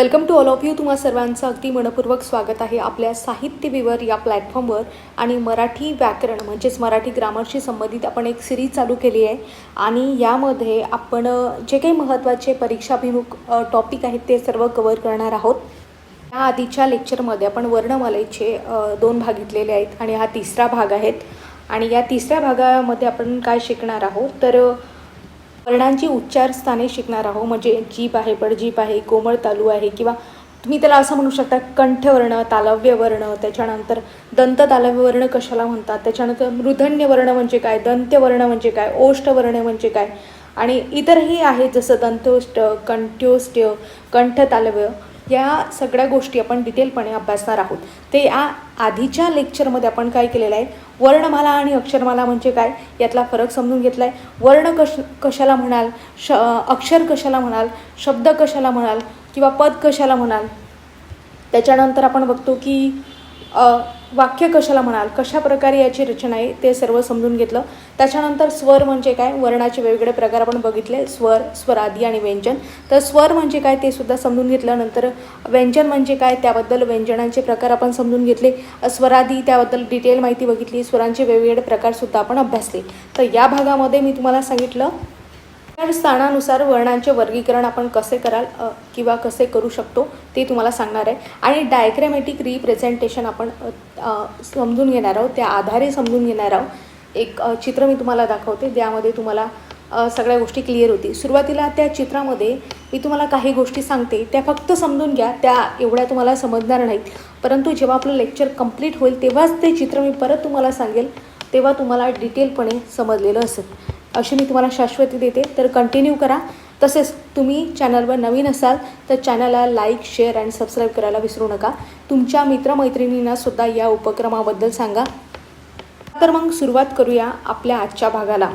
Welcome to all of you तुम्हा सर्वांचं अगदी मनपूर्वक स्वागत आहे आपल्या साहित्य विवर या प्लॅटफॉर्मवर आणि मराठी व्याकरण म्हणजेच मराठी ग्रामरशी संबंधित आपण एक सिरीज चालू केली आहे. आणि यामध्ये आपण जे काही महत्त्वाचे परीक्षाभिमुख टॉपिक आहेत ते सर्व कवर करणार आहोत. या आधीच्या लेक्चरमध्ये आपण वर्णमालेचे दोन भाग घेतलेले आहेत आणि हा तिसरा भाग आहेत आणि या तिसऱ्या भागामध्ये आपण काय शिकणार आहोत? तर वर्णांची उच्चार स्थाने शिकणार आहोत. म्हणजे जीप आहे पडजीप आहे कोमळ तालू आहे किंवा तुम्ही त्याला असं म्हणू शकता कंठवर्ण तालव्य वर्ण त्याच्यानंतर दंत तालव्य वर्ण कशाला म्हणतात? त्याच्यानंतर मृधन्य वर्ण म्हणजे काय? दंत्यवर्ण म्हणजे काय? ओष्ठ वर्ण म्हणजे काय? आणि इतरही आहेत जसं दंतोष्ट कंठ्योष्ट कंठ तालव्य या सगळ्या गोष्टी आपण डिटेलपणे अभ्यासणार आहोत. ते या आधीच्या लेक्चरमध्ये आपण काय केलेलं आहे? वर्णमाला आणि अक्षरमाला म्हणजे काय? यातला फरक समजून घेतला आहे वर्ण कश कशाला म्हणाल? श अक्षर कशाला म्हणाल? शब्द कशाला म्हणाल? किंवा पद कशाला म्हणाल? त्याच्यानंतर आपण बघतो की वाक्य कशाला म्हणाल? कशा प्रकारे याची रचना आहे? ते सर्व समजून घेतलं. त्याच्यानंतर स्वर म्हणजे काय? वर्णाचे वेगवेगळे प्रकार आपण बघितले. स्वर स्वरादी आणि व्यंजन. तर स्वर म्हणजे काय ते सुद्धा समजून घेतलं. नंतर व्यंजन म्हणजे काय? त्याबद्दल व्यंजनांचे प्रकार आपण समजून घेतले. स्वरादी त्याबद्दल डिटेल माहिती बघितली. स्वरांचे वेगवेगळे प्रकारसुद्धा आपण अभ्यासले. तर या भागामध्ये मी तुम्हाला सांगितलं स्थानानुसार वर्णांचे वर्गीकरण आपण कसे कराल किंवा कसे करू शकतो ते तुम्हाला सांगणार आहे. आणि डायग्रॅमॅटिक रिप्रेझेंटेशन आपण समजून घेणार आहोत त्या आधारे समजून घेणार आहोत. एक चित्र मी तुम्हाला दाखवते ज्यामध्ये तुम्हाला सगळ्या गोष्टी क्लिअर होती सुरुवातीला त्या चित्रामध्ये मी तुम्हाला काही गोष्टी सांगते त्या फक्त समजून घ्या त्या एवढ्या तुम्हाला समजणार नाहीत. परंतु जेव्हा आपलं लेक्चर कंप्लीट होईल तेव्हाच ते चित्र मी परत तुम्हाला सांगेल तेव्हा तुम्हाला डिटेलपणे समजलेलं असेल. अशी मी तुम्हाला शाश्वती देते. तर कंटिन्यू करा. तसेच तुम्ही चॅनलवर नवीन असाल तर चॅनलला लाईक शेअर अँड सबस्क्राईब करायला विसरू नका. तुमच्या मित्रमैत्रिणींनासुद्धा या उपक्रमाबद्दल सांगा. तर मग सुरुवात करूया आपल्या आजच्या भागाला.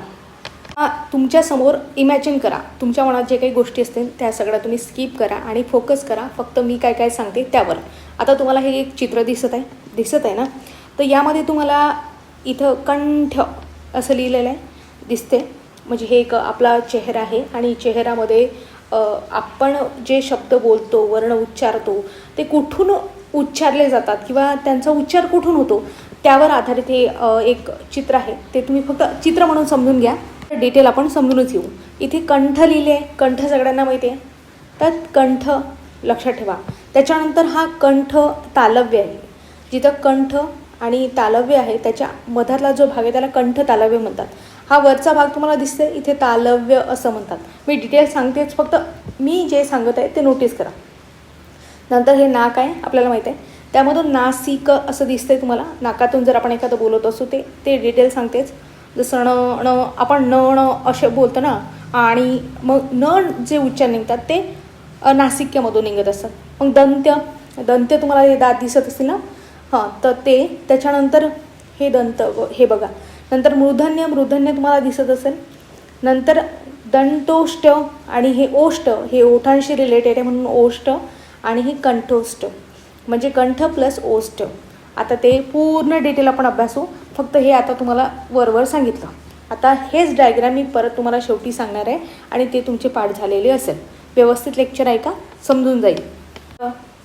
तुमच्यासमोर इमॅजिन करा. तुमच्या मनात जे काही गोष्टी असतील त्या सगळ्या तुम्ही स्किप करा आणि फोकस करा. फक्त मी काय काय सांगते त्यावर. आता तुम्हाला हे एक चित्र दिसत आहे. दिसत आहे ना? तर यामध्ये तुम्हाला इथं कंठ असं लिहिलेलं आहे. दिसते. म्हणजे हे एक आपला चेहरा आहे आणि चेहऱ्यामध्ये आपण जे शब्द बोलतो वर्ण उच्चारतो ते कुठून उच्चारले जातात किंवा त्यांचा उच्चार कुठून होतो त्यावर आधारित हे एक चित्र आहे. ते तुम्ही फक्त चित्र म्हणून समजून घ्या. डिटेल आपण समजूनच येऊ इथे कंठ लिहिले कंठ सगळ्यांना माहिती आहे. तर कंठ लक्षात ठेवा. त्याच्यानंतर हा कंठ तालव्य आहे. जिथं कंठ आणि तालव्य आहे त्याच्या मधातला जो भाग आहे त्याला कंठ तालव्य म्हणतात. हा वरचा भाग तुम्हाला दिसतोय इथे तालव्य असं म्हणतात. मी डिटेल सांगतेच फक्त मी जे सांगत आहे ते नोटीस करा. नंतर हे नाक आहे आपल्याला माहीत आहे. त्यामधून नासिक असं दिसतंय तुम्हाला. नाकातून जर आपण एखादं बोलत असू ते ते डिटेल सांगतेच. जसं न ण आपण न ण असे बोलतो ना आणि मग न जे उच्चार निघतात ते नासिक्यामधून निघत असतात. मग दंत्य दंत्य तुम्हाला हे दात दिसत असतील ना? हां तर ते त्याच्यानंतर हे दंत हे बघा. नंतर मूर्धन्य मूर्धन्य तुम्हाला दिसत असेल. नंतर दंतोष्ट आणि हे ओष्ट हे ओठांशी रिलेटेड आहे म्हणून ओष्ट आणि हे कंठोष्ट. म्हणजे कंठ प्लस ओष्ट. आता ते पूर्ण डिटेल आपण अभ्यासू. फक्त हे आता तुम्हाला वरवर सांगितलं. आता हेच डायग्राम मी परत तुम्हाला शेवटी सांगणार आहे आणि ते तुमचे पाठ झालेले असेल. व्यवस्थित लेक्चर आहे का समजून जाईल.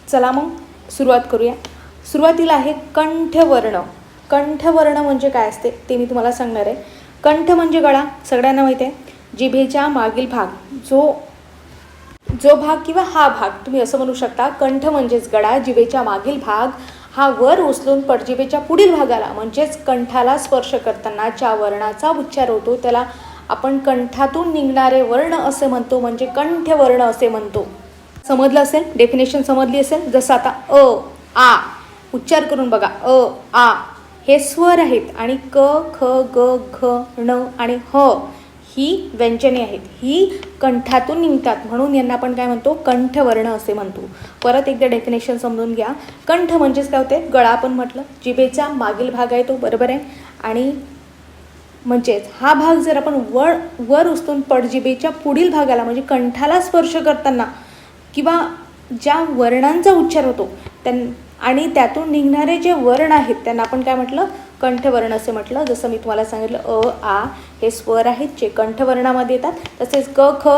चला मग सुरुवात करूया. सुरुवातीला आहे कंठवर्ण. कंठवर्ण म्हणजे काय असते ते मी तुम्हाला सांगणार आहे. कंठ म्हणजे गळा सगळ्यांना माहिती आहे. जिभेच्या मागील भाग जो जो भाग किंवा हा भाग तुम्ही असं म्हणू शकता कंठ म्हणजेच गळा जिभेच्या मागील भाग हा वर उचलून पडजिभेच्या पुढील भागाला म्हणजेच कंठाला स्पर्श करताना ज्या वर्णाचा उच्चार होतो त्याला आपण कंठातून निघणारे वर्ण असे म्हणतो म्हणजे कंठवर्ण असे म्हणतो. समजलं असेल? डेफिनेशन समजली असेल? जसं आता अ आ उच्चार करून बघा. अ आ. हे स्वर आहेत आणि क ख ग घ ण आणि ह ही व्यंजने आहेत. ही कंठातून निघतात. म्हणून यांना आपण काय म्हणतो? कंठवर्ण असे म्हणतो. परत एकदा डेफिनेशन समजून घ्या. कंठ म्हणजेच काय होते? गळा आपण म्हटलं. जिभेचा मागील भाग आहे तो बरोबर आहे? आणि म्हणजेच हा भाग जर आपण वर वर उचलून पडजिभेच्या पुढील भागाला म्हणजे कंठाला स्पर्श करताना किंवा ज्या वर्णांचा उच्चार होतो त्यां आणि त्यातून निघणारे जे वर्ण आहेत त्यांना आपण काय म्हटलं? कंठवर्ण असे म्हटलं. जसं मी तुम्हाला सांगितलं अ आ हे स्वर आहेत जे कंठवर्णामध्ये येतात. तसेच क ख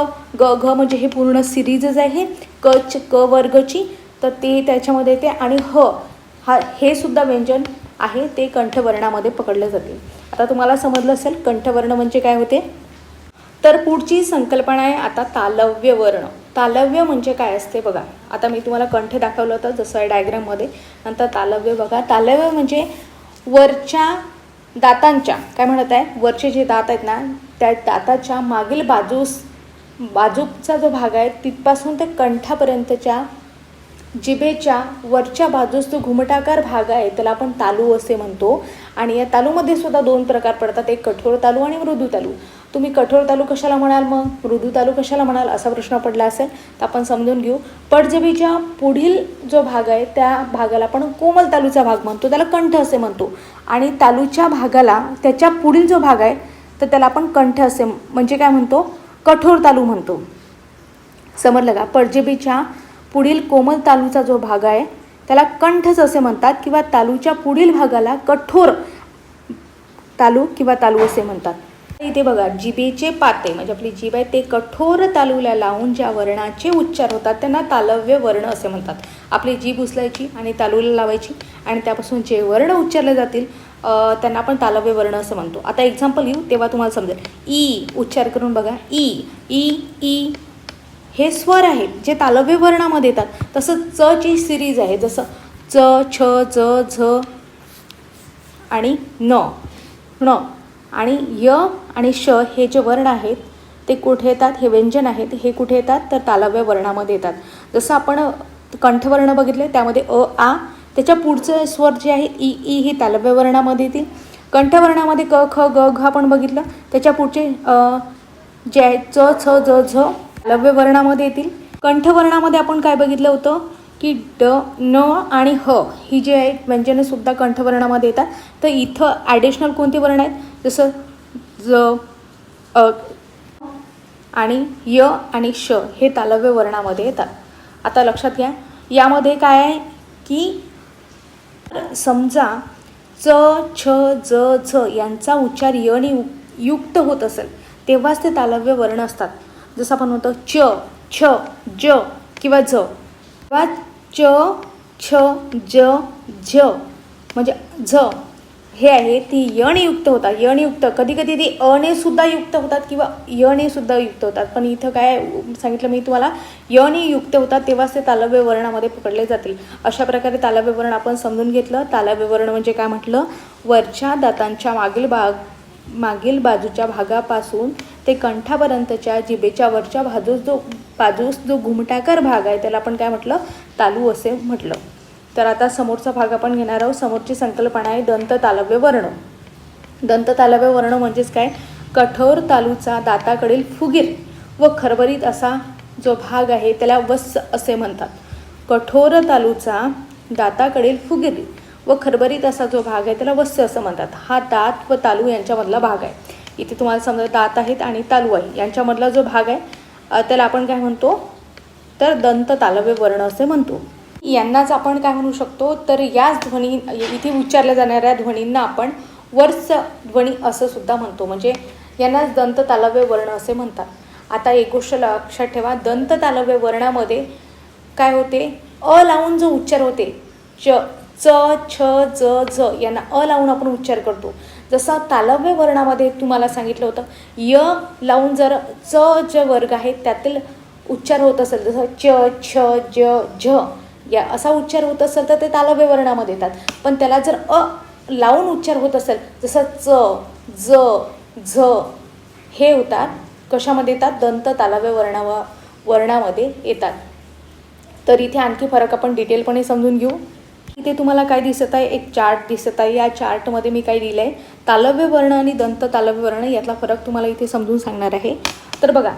ग घ म्हणजे हे पूर्ण सिरीजच आहे. क च क वर्गची तर ते त्याच्यामध्ये येते. आणि ह हा हे सुद्धा व्यंजन आहे. ते कंठवर्णामध्ये पकडले जाते. आता तुम्हाला समजलं असेल कंठवर्ण म्हणजे काय होते? तर पुढची संकल्पना आहे आता तालव्य वर्ण. तालव्य म्हणजे काय असते बघा. आता मी तुम्हाला कंठ दाखवलं होतं जसं आहे डायग्राममध्ये नंतर तालव्य बघा. तालव्य म्हणजे वरच्या दातांच्या काय म्हणत आहे? वरचे जे दात आहेत ना त्या दाताच्या मागील बाजूस बाजूचा जो भाग आहे तिथपासून ते कंठापर्यंतच्या जिभेच्या वरच्या बाजूस जो घुमटाकार भाग आहे त्याला आपण तालू असे म्हणतो. आणि या तालूमध्ये सुद्धा दोन प्रकार पडतात. एक कठोर तालू आणि मृदू तालू. तुम्ही कठोर तालू कशाला म्हणाल मग? मृदू तालू कशाला म्हणाल असा प्रश्न पडला असेल तर आपण समजून घेऊ. पडजबीच्या पुढील जो भाग आहे त्या भागाला आपण कोमल तालूचा भाग म्हणतो. त्याला कंठ असे म्हणतो. आणि तालूच्या भागाला त्याच्या पुढील जो भाग आहे तर त्याला आपण कंठ असे म्हणजे काय म्हणतो? कठोर तालू म्हणतो. समजलं का? पडजिभेच्या पुढील कोमल तालूचा जो भाग आहे त्याला कंठच असे म्हणतात किंवा तालूच्या पुढील भागाला कठोर तालू किंवा तालू असे म्हणतात. इथे बघा जिबेचे पाते म्हणजे आपली जीभ आहे ते कठोर तालूला लावून ज्या वर्णाचे उच्चार होतात त्यांना तालव्य वर्ण असे म्हणतात. आपली जीभ उचलायची आणि तालूला लावायची आणि त्यापासून जे वर्ण उच्चारले जातील त्यांना आपण तालव्य वर्ण असं म्हणतो. आता एक्झाम्पल घेऊ तेव्हा तुम्हाला समजेल. ई उच्चार करून बघा. ई ई ई हे स्वर आहेत जे तालव्य वर्णामध्ये येतात. तसं च ची सिरीज आहे जसं च छ च झ आणि न. ण आणि य आणि श हे जे वर्ण आहेत ते कुठे येतात? हे व्यंजन आहेत हे कुठे येतात? तर तालव्य वर्णामध्ये येतात. जसं आपण कंठवर्ण बघितले त्यामध्ये अ आ त्याच्या पुढचं स्वर जे आहे ई ई हे तालव्य वर्णामध्ये येतील. कंठवर्णामध्ये क ख ग घ आपण बघितलं त्याच्या पुढचे जे आहे च छ ज झ लव्य वर्णामध्ये येतील. कंठवर्णामध्ये आपण काय बघितलं होतं? की ड न आणि ह ही जी आहेत व्यंजनेसुद्धा कंठवर्णामध्ये येतात. तर इथं ॲडिशनल कोणते वर्ण आहेत? जसं ज अ आणि य आणि श हे तालव्य वर्णामध्ये येतात. आता लक्षात घ्या. यामध्ये काय आहे? की समजा च छ ज झ यांचा उच्चार य यु- युक्त होत असेल तेव्हाच ते तालव्य वर्ण असतात. जसं आपण म्हणतो च छ ज किंवा झ किंवा च छ ज झ. म्हणजे झ. हे आहे ती यणयुक्त होतात. यणयुक्त कधी कधी ती अणेसुद्धा युक्त होतात किंवा यणेसुद्धा युक्त होतात. पण इथं काय सांगितलं मी तुम्हाला? यने युक्त होतात तेव्हाच ते तालव्य वर्णामध्ये पकडले जातील. अशा प्रकारे तालव्य वर्ण आपण समजून घेतलं. तालव्य वर्ण म्हणजे काय म्हटलं? वरच्या दातांच्या मागील भाग मागील बाजूच्या भागापासून ते कंठापर्यंतच्या जिभेच्या वरच्या बाजूस जो बाजूस जो घुमटाकार भाग आहे त्याला आपण काय म्हटलं? तालू असे म्हटलं. तर आता समोरचा भाग आपण घेणार आहोत. समोरची संकल्पना आहे दंत तालव्य वर्ण. दंत तालव्य वर्ण म्हणजेच काय? कठोर तालूचा दाताकडील फुगीर व खरबरीत असा जो भाग आहे त्याला वस्स असे म्हणतात. कठोर तालूचा दाताकडील फुगीर व खरबरीत असा जो भाग आहे त्याला वस्य असं म्हणतात. हा दात व तालू यांच्यामधला भाग आहे. इथे तुम्हाला समजा दात आहेत आणि तालू आहे यांच्यामधला जो भाग आहे त्याला आपण काय म्हणतो? तर दंत तालव्य वर्ण असे म्हणतो. यांनाच आपण काय म्हणू शकतो? तर याच ध्वनी इथे उच्चारल्या जाणाऱ्या ध्वनींना आपण वर्ष ध्वनी असं सुद्धा म्हणतो. म्हणजे यांनाच दंत तालव्य वर्ण असे म्हणतात. आता एक गोष्ट लक्षात ठेवा दंत तालव्य वर्णामध्ये काय होते? अ लावून जो उच्चार होते च च छ ज झ यांना अ लावून आपण उच्चार करतो. जसं तालव्य वर्णामध्ये तुम्हाला सांगितलं होतं य लावून जर च ज वर्ग आहे त्यातील उच्चार होत असेल जसं च छ ज झ या असा उच्चार होत असेल तर ते तालव्य वर्णामध्ये येतात. पण त्याला जर अ लावून उच्चार होत असेल जसं च ज झ हे होतात कशामध्ये येतात? दंत तालव्य वर्णावा वर्णामध्ये येतात. तर इथे आणखी फरक आपण डिटेलपणे समजून घेऊ. इथे तुम्हाला काय दिसत आहे? एक चार्ट दिसत आहे. या चार्टमध्ये मी काय दिलं आहे तालव्य वर्ण आणि दंत तालव्य वर्ण यातला फरक तुम्हाला इथे समजून सांगणार आहे. तर बघा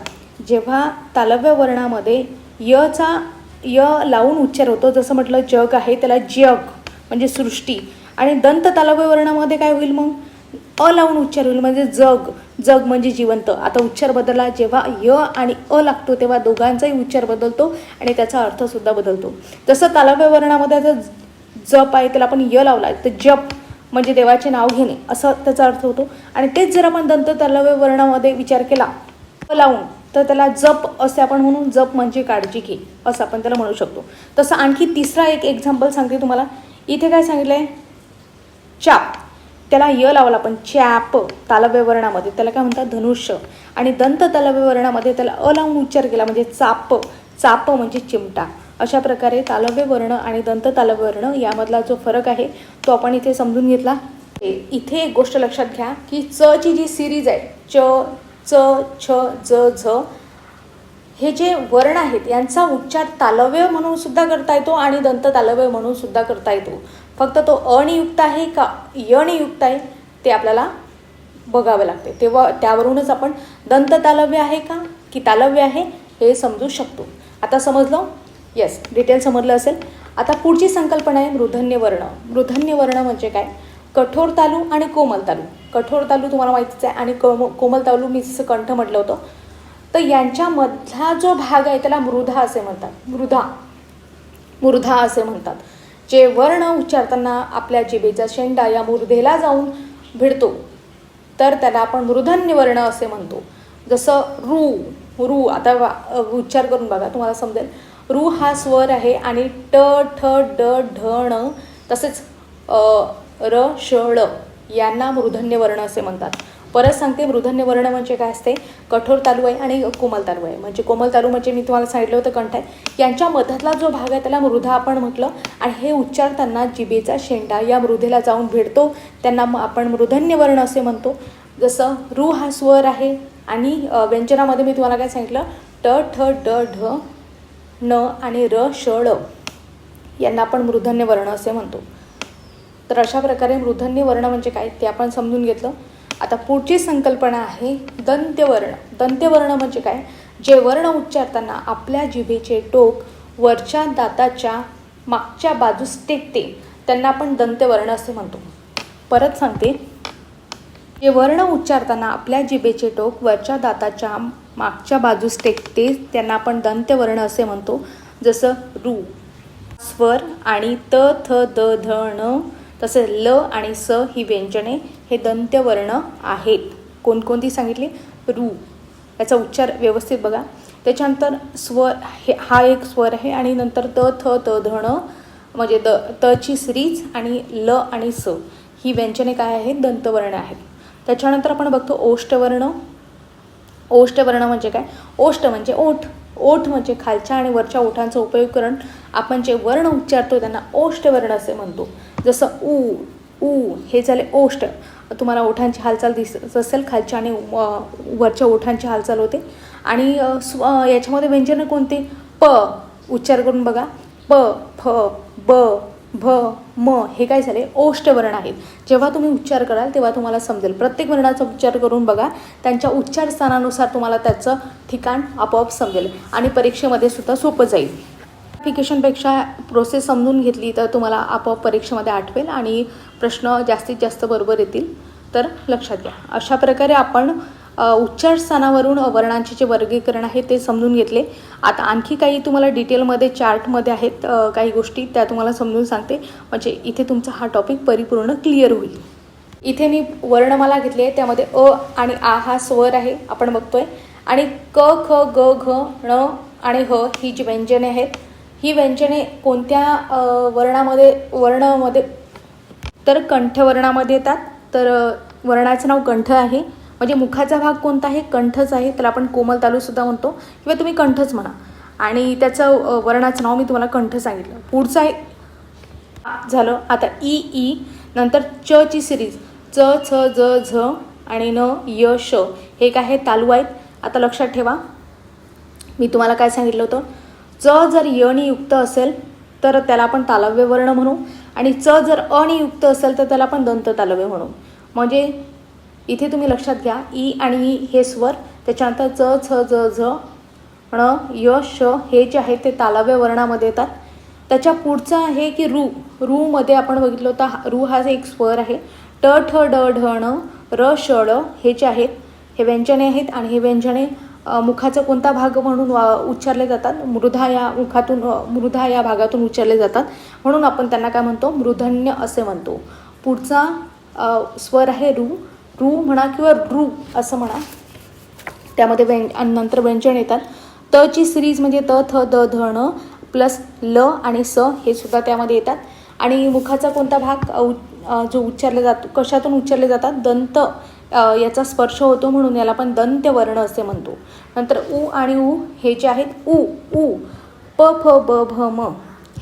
जेव्हा तालव्य वर्णामध्ये यचा य लावून उच्चार होतो जसं म्हटलं जग आहे त्याला जग म्हणजे सृष्टी. आणि दंत तालव्य वर्णामध्ये काय होईल मग? अ लावून उच्चार होईल म्हणजे जग. जग म्हणजे जिवंत. आता उच्चार बदलला जेव्हा य आणि अ लागतो तेव्हा दोघांचाही उच्चार बदलतो आणि त्याचा अर्थसुद्धा बदलतो. जसं तालव्य वर्णामध्ये आता जप आहे त्याला आपण य लावला तर जप म्हणजे देवाचे नाव घेणे असं त्याचा अर्थ होतो. आणि तेच जर आपण दंत तलव्य वर्णामध्ये विचार केला लावून तर त्याला जप असे आपण म्हणून जप म्हणजे काळजी घे असं आपण त्याला म्हणू शकतो. तसं आणखी तिसरा एक एक्झाम्पल सांगते तुम्हाला. इथे काय सांगितलं आहे चाप. त्याला य लावला आपण चॅप तालव्य वर्णामध्ये. त्याला काय म्हणतात? धनुष्य. आणि दंत तालव्य वर्णामध्ये त्याला अ लावून उच्चार केला म्हणजे चाप. चाप म्हणजे चिमटा. अशा प्रकारे तालव्य वर्ण आणि दंत तालव्यवर्ण यामधला जो फरक आहे तो आपण इथे समजून घेतला. इथे एक गोष्ट लक्षात घ्या की च ची जी सिरीज आहे च च छ ज झ हे जे वर्ण आहेत यांचा उच्चार तालव्य म्हणून सुद्धा करता येतो आणि दंत तालव्य म्हणून सुद्धा करता येतो. फक्त तो अनियुक्त आहे का यनियुक्त आहे ते आपल्याला बघावं लागते. तेव्हा त्यावरूनच आपण दंत तालव्य आहे का की तालव्य आहे हे समजू शकतो. आता समजलं? येस डिटेल समजलं असेल. आता पुढची संकल्पना आहे मृधन्य वर्ण. मृधन्य वर्ण म्हणजे काय? कठोर तालू आणि कोमल तालू. कठोर तालू तुम्हाला माहितीच आहे आणि कोम कोमल तालू मी जसं कंठ म्हटलं होतं. तर यांच्यामधला जो भाग आहे त्याला मृधा असे म्हणतात. मृधा. मृधा असे म्हणतात. जे वर्ण उच्चारताना आपल्या जिबेचा शेंडा या मृधेला जाऊन भिडतो. तर त्याला आपण मृधन्य वर्ण असे म्हणतो. जसं रू रू आता उच्चार करून बघा तुम्हाला समजेल. रू हा स्वर आहे आणि ट ठ ड ढ ण तसेच र श ळ यांना मृधन्य वर्ण असे म्हणतात. परत सांगते मृधन्य वर्ण म्हणजे काय असते? कठोर तालू आहे आणि कोमल तालू आहे म्हणजे कोमल तालू म्हणजे मी तुम्हाला सांगितलं होतं कंठ आहे. यांच्या मधातला जो भाग आहे त्याला मृधा आपण म्हटलं. आणि हे उच्चारताना जिभेचा शेंडा या मृधेला जाऊन भिडतो. त्यांना मग आपण मृधन्य वर्ण असे म्हणतो. जसं रू हा स्वर आहे आणि व्यंजनामध्ये मी तुम्हाला काय सांगितलं? ट ठ ड ढ न आणि र श ळ यांना आपण मूर्धन्य वर्ण असे म्हणतो. तर अशा प्रकारे मूर्धन्य वर्ण म्हणजे काय ते आपण समजून घेतलं. आता पुढची संकल्पना आहे दंत्यवर्ण दंत्यवर्ण म्हणजे काय? जे वर्ण उच्चारताना आपल्या जिभेचे टोक वरच्या दाताच्या मागच्या बाजूस टेकते. त्यांना आपण दंत्यवर्ण असे म्हणतो. परत सांगते. जे वर्ण उच्चारताना आपल्या जिभेचे टोक वरच्या दाताच्या मागच्या बाजूस टेकते त्यांना आपण दंत्यवर्ण असे म्हणतो जसं रू. स्वर आणि त थ द ध ण तसेच ल आणि स ही व्यंजने हे दंत्यवर्ण आहेत. कोणकोणती सांगितली? रू. याचा उच्चार व्यवस्थित बघा. त्याच्यानंतर स्वर हे हा एक स्वर आहे आणि नंतर त थ त ध ण म्हणजे द तची सिरीज आणि ल आणि स ही व्यंजने काय आहेत? दंतवर्ण आहेत. त्याच्यानंतर आपण बघतो ओष्टवर्ण ओष्टवर्ण म्हणजे काय? ओष्ट म्हणजे ओठ. ओठ म्हणजे खालच्या आणि वरच्या ओठांचा उपयोग करून आपण जे वर्ण उच्चारतो त्यांना ओष्टवर्ण असे म्हणतो. जसं ऊ ऊ हे झाले ओष्ट तुम्हाला ओठांची हालचाल दिसत असेल खालच्या आणि वरच्या ओठांची हालचाल होते. आणि स्व याच्यामध्ये व्यंजनं कोणते? प उच्चार करून बघा. प फ ब भ म हे काय झाले? ओष्टवर्ण आहेत. जेव्हा तुम्ही उच्चार कराल तेव्हा तुम्हाला समजेल. प्रत्येक वर्णाचा उच्चार करून बघा त्यांच्या उच्चार स्थानानुसार तुम्हाला त्याचं ठिकाण आपोआप समजेल आणि परीक्षेमध्ये सुद्धा सोपं जाईल. ॲप्लिकेशनपेक्षा प्रोसेस समजून घेतली तर तुम्हाला आपोआप परीक्षेमध्ये आठवेल आणि प्रश्न जास्तीत जास्त बरोबर येतील. तर लक्षात घ्या. अशा प्रकारे आपण उच्चार स्थानावरून वर्णांचे जे वर्गीकरण आहे ते समजून घेतले. आता आणखी काही तुम्हाला डिटेलमध्ये चार्टमध्ये आहेत काही गोष्टी त्या तुम्हाला समजून सांगते. म्हणजे इथे तुमचा हा टॉपिक परिपूर्ण क्लिअर होईल. इथे मी वर्णमाला घेतली आहे त्यामध्ये अ आणि आ हा स्वर आहे आपण बघतोय. आणि क ख ग घ ण आणि ह ही जी व्यंजने आहेत ही व्यंजने कोणत्या वर्णामध्ये वर्णामध्ये तर कंठवर्णामध्ये येतात. तर वर्णाचं नाव कंठ आहे. म्हणजे मुखाचा भाग कोणता आहे? कंठच आहे. त्याला आपण कोमल तालूसुद्धा म्हणतो. किंवा तुम्ही कंठच म्हणा. आणि त्याचं वर्णाचं नाव मी तुम्हाला कंठ सांगितलं. पुढचं आहे झालं. आता ई ई. नंतर च ची सिरीज. च छ ज झ आणि न य श. हे काय आहे? तालू आहेत. आता लक्षात ठेवा. मी तुम्हाला काय सांगितलं होतं? च जर यनी युक्त असेल तर त्याला आपण तालव्य वर्ण म्हणू. आणि च जर अनियुक्त असेल तर त्याला आपण दंत तालव्य म्हणू. म्हणजे इथे तुम्ही लक्षात घ्या ई आणि ई हे स्वर त्याच्यानंतर च छ ज झ ण य श हे जे आहे ते तालाव्य वर्णामध्ये येतात. त्याच्या पुढचं आहे की रू. रूमध्ये आपण बघितलं होतं हा- रू हा एक स्वर आहे. ट ठ ड ढ ण र श ळ हे जे आहेत हे व्यंजने आहेत आणि हे व्यंजने मुखाचा कोणता भाग म्हणून वा- उच्चारले जातात? मृधा या मुखातून मृधा या भागातून उच्चारले जातात. म्हणून आपण त्यांना काय म्हणतो? मृधन्य असे म्हणतो. पुढचा स्वर आहे रू. रू म्हणा किंवा रू असं म्हणा त्यामध्ये व्यं नंतर व्यंजन येतात. त ची सिरीज म्हणजे त थ द ध ण प्लस ल आणि स हे सुद्धा त्यामध्ये येतात. आणि मुखाचा कोणता भाग उ- जो उच्चारला जातो कशातून उच्चारले जातात? दंत याचा स्पर्श होतो म्हणून याला आपण दंत्यवर्ण असे म्हणतो. नंतर उ आणि उ हे जे आहेत उ उ प फ ब भ म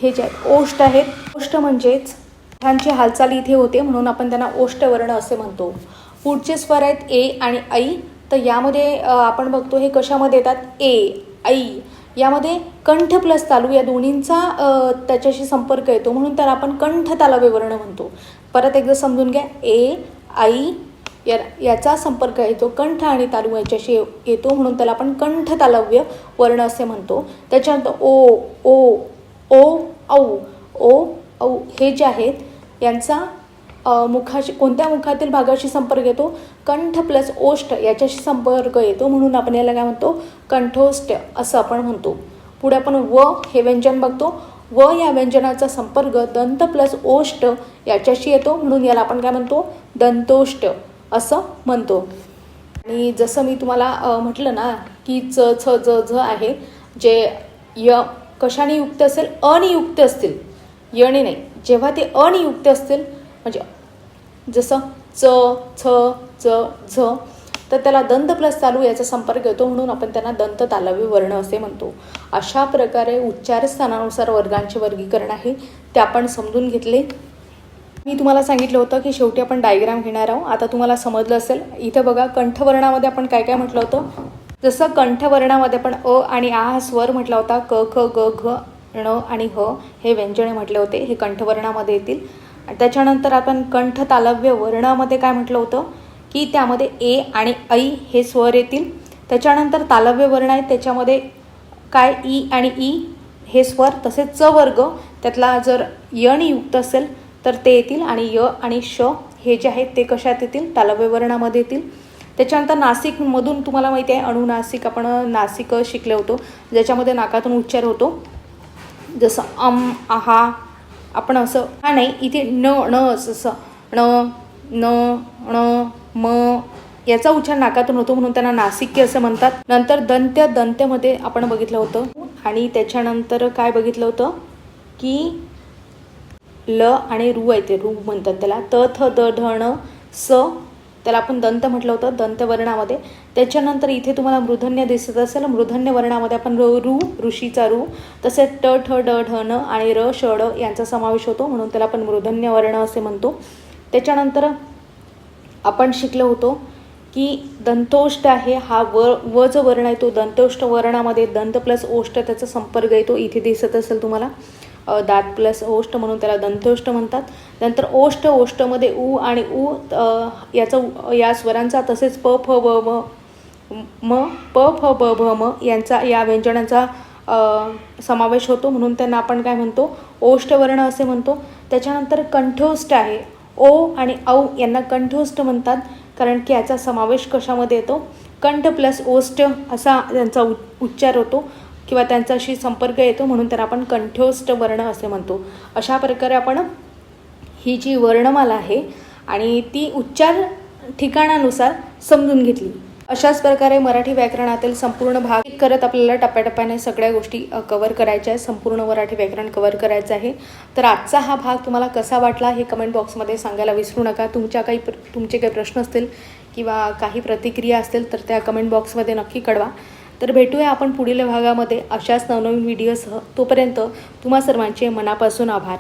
हे जे आहेत ओष्ट आहेत. ओष्ट म्हणजेच ह्यांची हालचाल इथे होते म्हणून आपण त्यांना ओष्टवर्ण असे म्हणतो. पुढचे स्वर आहेत ए आणि ऐ तर यामध्ये आपण बघतो हे कशामध्ये येतात? ए ऐ यामध्ये कंठ प्लस तालू या दोन्हींचा त्याच्याशी संपर्क येतो. म्हणून त्याला आपण कंठ तालव्य वर्ण म्हणतो. परत एकदा समजून घ्या. ए आई या याचा संपर्क येतो. कंठ आणि तालू याच्याशी येतो. म्हणून त्याला आपण कंठ तालव्य वर्ण असे म्हणतो. त्याच्यानंतर ओ ओ ओ औ. ओ औ हे जे आहेत यांचा मुखाशी कोणत्या मुखातील भागाशी संपर्क येतो? कंठ प्लस ओष्ठ याच्याशी संपर्क येतो म्हणून आपण याला काय म्हणतो? कंठोष्ट असं आपण म्हणतो. पुढे आपण व हे व्यंजन बघतो. व या व्यंजनाचा संपर्क दंत प्लस ओष्ट याच्याशी येतो म्हणून याला आपण काय म्हणतो? दंतोष्ट असं म्हणतो. आणि जसं मी तुम्हाला म्हटलं ना की च छ ज झ आहे जे य कशाने युक्त असेल? अनियुक्त असतील. यणे नाही. जेव्हा ते अनियुक्त असतील म्हणजे जसं च छ च झ तर त्याला दंत प्लस तालू याचा संपर्क येतो म्हणून आपण त्यांना दंत तालवी वर्ण असे म्हणतो. अशा प्रकारे उच्चारस्थानानुसार वर्गांचे वर्गीकरण आहे. ते आपण समजून घेतले. मी तुम्हाला सांगितलं होतं की शेवटी आपण डायग्राम घेणार आहोत. आता तुम्हाला समजलं असेल. इथं बघा कंठवर्णामध्ये आपण काय काय म्हटलं होतं? जसं कंठवर्णामध्ये आपण अ आणि आ हा स्वर म्हटला होता क ख ग घ ण आणि ह हे व्यंजने म्हटले होते. हे कंठवर्णामध्ये येतील. आणि त्याच्यानंतर आपण कंठ तालव्य वर्णामध्ये काय म्हटलं होतं? की त्यामध्ये ए आणि ऐ हे स्वर येतील. त्याच्यानंतर तालव्य वर्ण आहेत त्याच्यामध्ये काय ई आणि ई हे स्वर तसेच च वर्ग त्यातला जर यण युक्त असेल तर ते येतील. आणि य आणि श हे जे आहेत ते कशात येतील? तालव्य वर्णामध्ये येतील. त्याच्यानंतर नाशिकमधून तुम्हाला माहिती आहे अणुनासिक आपण नासिक शिकले होतो ज्याच्यामध्ये नाकातून उच्चार होतो. जसं अम आहा आपण असं हा नाही इथे न ण असं ण न ण म याचा उच्चार नाकातून होतो म्हणून त्यांना नासिक्य असं म्हणतात. नंतर दंत्य दंत्यमध्ये आपण बघितलं होतं. आणि त्याच्यानंतर काय बघितलं होतं? की ल आणि रू आहे ते रू म्हणतात त्याला. त थ द ढ ण स त्याला आपण दंत म्हटलं होतं दंत वर्णामध्ये. त्याच्यानंतर इथे तुम्हाला मृधन्य दिसत असेल. मृधन्य वर्णामध्ये आपण र रू ऋषीचा रू तसेच ट ठ ड ढ न आणि र ष ड यांचा समावेश होतो. म्हणून त्याला आपण मृधन्य वर्ण असे म्हणतो. त्याच्यानंतर आपण शिकलो होतो की दंतोष्ट आहे हा व व जो वर्ण आहे तो दंतोष्ट वर्णामध्ये दंत प्लस ओष्ट त्याचा संपर्क येतो. इथे दिसत असेल तुम्हाला. दात प्लस ओष्ट म्हणून त्याला दंतोष्ट म्हणतात. नंतर ओष्ट ओष्टमध्ये उ आणि उ याचा या स्वरांचा तसेच प फ ब म म प फ ब भ म यांचा या व्यंजनांचा समावेश होतो. म्हणून त्यांना आपण काय म्हणतो? ओष्टवर्ण असे म्हणतो. त्याच्यानंतर कंठोष्ट आहे. ओ आणि औ यांना कंठोष्ट म्हणतात. कारण की याचा समावेश कशामध्ये येतो? कंठ प्लस ओष्ट असा त्यांचा उ उच्चार होतो. किंवा त्यांच्याशी संपर्क येतो म्हणून त्याला आपण कंठोष्ट वर्ण असे म्हणतो. अशा प्रकारे आपण ही जी वर्णमाला आहे आणि ती उच्चार ठिकाणानुसार समजून घेतली. अशाच प्रकारे मराठी व्याकरणातील संपूर्ण भाग एक करत आपल्याला टप्प्याटप्प्याने सगळ्या गोष्टी कवर करायच्या आहेत. संपूर्ण मराठी व्याकरण कवर करायचं आहे. तर आजचा हा भाग तुम्हाला कसा वाटला हे कमेंट बॉक्समध्ये सांगायला विसरू नका. तुमच्या काही प्र तुमचे काही प्रश्न असतील किंवा काही प्रतिक्रिया असतील तर त्या कमेंट बॉक्समध्ये नक्की कळवा. तर भेटूया आपण पुढील भागामध्ये. अशाच नवनवीन व्हिडिओसह तोपर्यंत तुम्हा सर्वांचे मनापासून आभार.